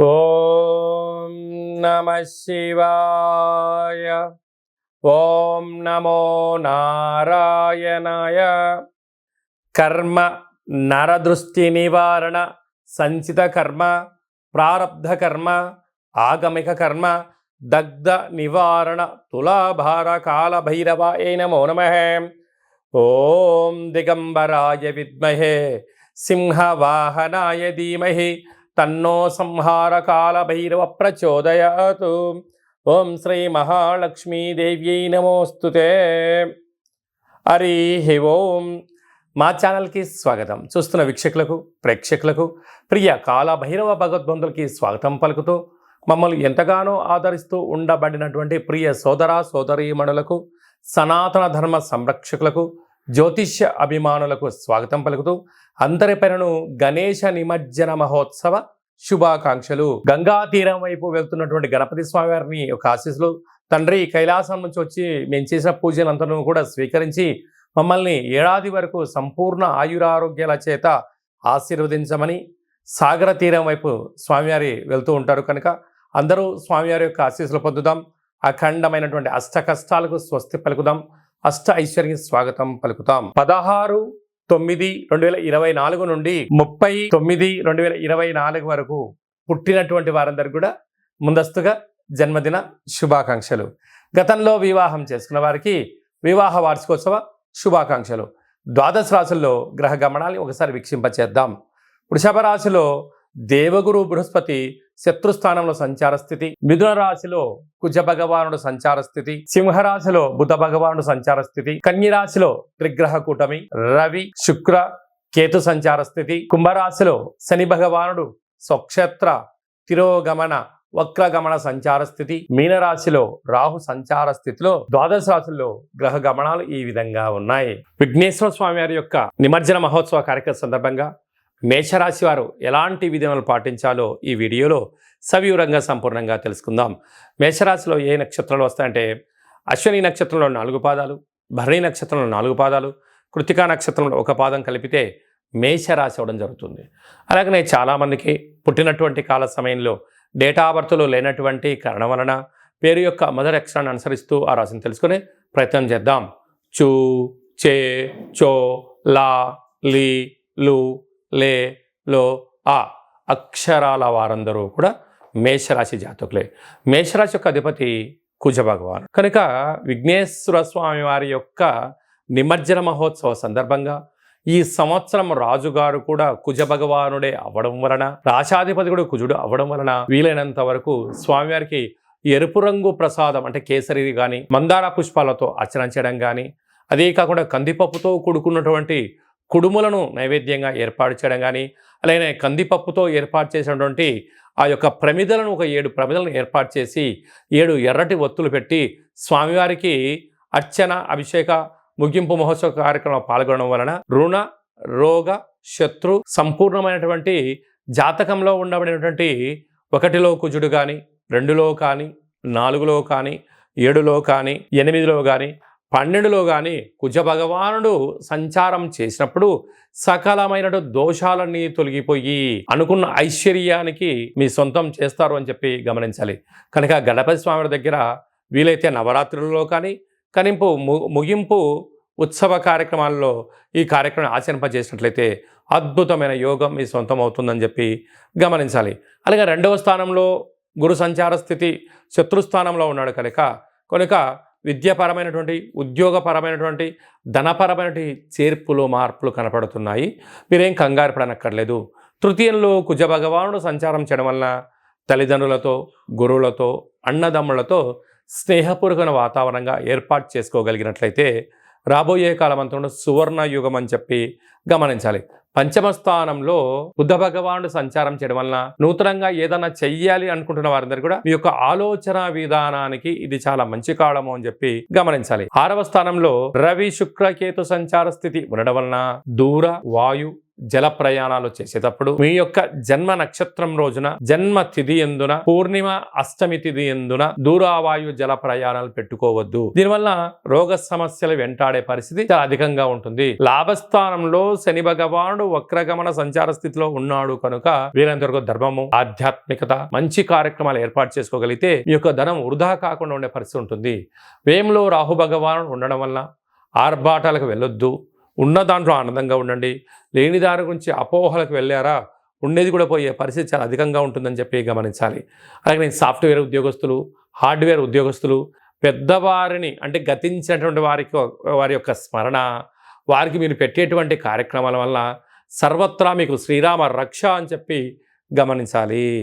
ఓం నమ శివాయ. ఓం నమో నారాయణాయ. కర్మ నరదృష్టి నివారణ సంచిత కర్మ ప్రారబ్ధ కర్మ ఆగమిక కర్మ దగ్ధ నివారణ తులాభార కాలభైరవాయ నమో నమ. ఓం దిగంబరాయ విద్మహే సింహవాహనాయ ధీమహి తన్నో సంహార కాల భైరవ ప్రచోదయాత్. ఓం శ్రీ మహాలక్ష్మీదేవ్యై నమోస్తుతే హరి ఓం. మా ఛానల్కి స్వాగతం. చూస్తున్న వీక్షకులకు ప్రేక్షకులకు ప్రియ కాల భైరవ భగవద్బంధులకి స్వాగతం పలుకుతూ మమ్మల్ని ఎంతగానో ఆదరిస్తూ ఉండబడినటువంటి ప్రియ సోదర సోదరీమణులకు సనాతన ధర్మ సంరక్షకులకు జ్యోతిష్య అభిమానులకు స్వాగతం పలుకుతూ అందరిపైనను గణేశ నిమజ్జన మహోత్సవ శుభాకాంక్షలు. గంగా తీరం వైపు వెళ్తున్నటువంటి గణపతి స్వామి వారిని ఒక ఆశీస్సులు. తండ్రి కైలాసం నుంచి వచ్చి మేము చేసిన పూజలంతను కూడా స్వీకరించి మమ్మల్ని ఏడాది వరకు సంపూర్ణ ఆయురారోగ్యాల చేత ఆశీర్వదించమని సాగర తీరం వైపు స్వామివారి వెళ్తూ ఉంటారు కనుక అందరూ స్వామివారి యొక్క ఆశీస్సులు పొందుదాం. అఖండమైనటువంటి అష్ట కష్టాలకు స్వస్తి పలుకుదాం. అష్ట ఐశ్వర్య స్వాగతం పలుకుతాం. పదహారు తొమ్మిది రెండు వేల ఇరవై నాలుగు నుండి ముప్పై తొమ్మిది రెండు వేల ఇరవై నాలుగు వరకు పుట్టినటువంటి వారందరికీ కూడా ముందస్తుగా జన్మదిన శుభాకాంక్షలు. గతంలో వివాహం చేసుకున్న వారికి వివాహ వార్షికోత్సవ శుభాకాంక్షలు. ద్వాదశ రాశుల్లో గ్రహ గమనాన్ని ఒకసారి వీక్షింపచేద్దాం. వృషభ రాశిలో దేవగురు బృహస్పతి శత్రుస్థానంలో సంచార స్థితి మిథున రాశిలో కుజ భగవానుడు సంచార స్థితి సింహరాశిలో బుధ భగవానుడు సంచార స్థితి కన్యరాశిలో త్రిగ్రహ కూటమి రవి శుక్ర కేతు సంచార స్థితి కుంభరాశిలో శని భగవానుడు స్వక్షేత్ర తిరోగమన వక్రగమన సంచార స్థితి మీనరాశిలో రాహు సంచార స్థితిలో ద్వాదశ రాశుల్లో గ్రహ గమనాలు ఈ విధంగా ఉన్నాయి. విఘ్నేశ్వర స్వామి వారి యొక్క నిమజ్జన మహోత్సవ కార్యక్రమం సందర్భంగా మేషరాశి వారు ఎలాంటి విధానాలు పాటించాలో ఈ వీడియోలో సవివరంగా సంపూర్ణంగా తెలుసుకుందాం. మేషరాశిలో ఏ నక్షత్రాలు వస్తాయంటే అశ్వని నక్షత్రంలో నాలుగు పాదాలు భరణి నక్షత్రంలో నాలుగు పాదాలు కృతికా నక్షత్రంలో ఒక పాదం కలిపితే మేషరాశి అవ్వడం జరుగుతుంది. అలాగనే చాలామందికి పుట్టినటువంటి కాల సమయంలో డేటా బర్త్లో లేనటువంటి కారణం వలన పేరు యొక్క మొదటి అక్షరాన్ని అనుసరిస్తూ ఆ రాశిని తెలుసుకునే ప్రయత్నం చేద్దాం. చూ చే చో లా లీ లు లే లో ఆ అక్షరాల వారందరూ కూడా మేషరాశి జాతకులే. మేషరాశి యొక్క అధిపతి కుజ భగవాన్ కనుక విఘ్నేశ్వర స్వామి వారి యొక్క నిమజ్జన మహోత్సవ సందర్భంగా ఈ సంవత్సరం రాజుగారు కూడా కుజ భగవానుడే అవ్వడం వలన రాశాధిపతి కూడా కుజుడు అవ్వడం వలన వీలైనంత వరకు స్వామివారికి ఎరుపు రంగు ప్రసాదం అంటే కేసరి కానీ మందార పుష్పాలతో అర్చన చేయడం కానీ అదే కాకుండా కందిపప్పుతో కూడుకున్నటువంటి కుడుములను నైవేద్యంగా ఏర్పాటు చేయడం కానీ అలాగే కందిపప్పుతో ఏర్పాటు చేసినటువంటి ఆ యొక్క ప్రమిదలను ఒక ఏడు ప్రమిదలను ఏర్పాటు చేసి ఏడు ఎర్రటి ఒత్తులు పెట్టి స్వామివారికి అర్చన అభిషేక ముగింపు మహోత్సవ కార్యక్రమంలో పాల్గొనడం వలన రుణ రోగ శత్రు సంపూర్ణమైనటువంటి జాతకంలో ఉండబడినటువంటి ఒకటిలో కుజుడు కానీ రెండులో కానీ నాలుగులో కానీ ఏడులో కానీ ఎనిమిదిలో కానీ పన్నెండులో కానీ కుజ భగవానుడు సంచారం చేసినప్పుడు సకలమైన దోషాలన్నీ తొలగిపోయి అనుకున్న ఐశ్వర్యానికి మీ సొంతం చేస్తారు అని చెప్పి గమనించాలి. కనుక గణపతి స్వామి దగ్గర వీలైతే నవరాత్రులలో కానీ కనింపు ము- ముగింపు ఉత్సవ కార్యక్రమాల్లో ఈ కార్యక్రమం ఆచరింపజేసినట్లయితే అద్భుతమైన యోగం మీ సొంతం అవుతుందని చెప్పి గమనించాలి. అలాగే రెండవ స్థానంలో గురు సంచార స్థితి శత్రుస్థానంలో ఉన్నాడు కనుక కనుక విద్యాపరమైనటువంటి ఉద్యోగపరమైనటువంటి ధనపరమైనటువంటి చేర్పులు మార్పులు కనపడుతున్నాయి. మీరేం కంగారు పడనక్కర్లేదు. తృతీయంలో కుజ భగవానుడు సంచారం చేయడం వలన తల్లిదండ్రులతో గురువులతో అన్నదమ్ములతో స్నేహపూర్వకమైన వాతావరణంగా ఏర్పాటు చేసుకోగలిగినట్లయితే రాబోయే కాలమంతా సువర్ణ యుగం అని చెప్పి గమనించాలి. పంచమ స్థానంలో బుద్ధ భగవానుడు సంచారం చేయడం వలన నూతనంగా ఏదైనా చెయ్యాలి అనుకుంటున్న వారందరూ కూడా మీ యొక్క ఆలోచన విధానానికి ఇది చాలా మంచి కాలము అని చెప్పి గమనించాలి. ఆరవ స్థానంలో రవి శుక్రకేతు సంచార స్థితి ఉండడం వలన దూర వాయు జల ప్రయాణాలు చేసేటప్పుడు మీ యొక్క జన్మ నక్షత్రం రోజున జన్మ తిథి ఎందున పూర్ణిమ అష్టమి తిథి ఎందున దూరావాయు జల ప్రయాణాలు పెట్టుకోవద్దు. దీనివల్ల రోగ సమస్యలు వెంటాడే పరిస్థితి చాలా అధికంగా ఉంటుంది. లాభస్థానంలో శని భగవానుడు వక్రగమన సంచార స్థితిలో ఉన్నాడు కనుక వీరంతవరకు ధర్మము ఆధ్యాత్మికత మంచి కార్యక్రమాలు ఏర్పాటు చేసుకోగలిగితే మీ యొక్క ధనం వృధా కాకుండా ఉండే పరిస్థితి ఉంటుంది. వేములో రాహు భగవాను ఉండడం వల్ల ఆర్భాటాలకు వెళ్ళొద్దు. ఉన్న దాంట్లో ఆనందంగా ఉండండి. లేని దాని గురించి అపోహలకు వెళ్ళారా? ఉండేది కూడా పోయే పరిస్థితి చాలా అధికంగా ఉంటుందని చెప్పి గమనించాలి. అలాగే నేను సాఫ్ట్వేర్ ఉద్యోగస్తులు హార్డ్వేర్ ఉద్యోగస్తులు పెద్దవారిని అంటే గతించినటువంటి వారికి వారి యొక్క స్మరణ వారికి మీరు పెట్టేటువంటి కార్యక్రమాల వల్ల సర్వత్రా మీకు శ్రీరామ రక్ష అని చెప్పి గమనించాలి.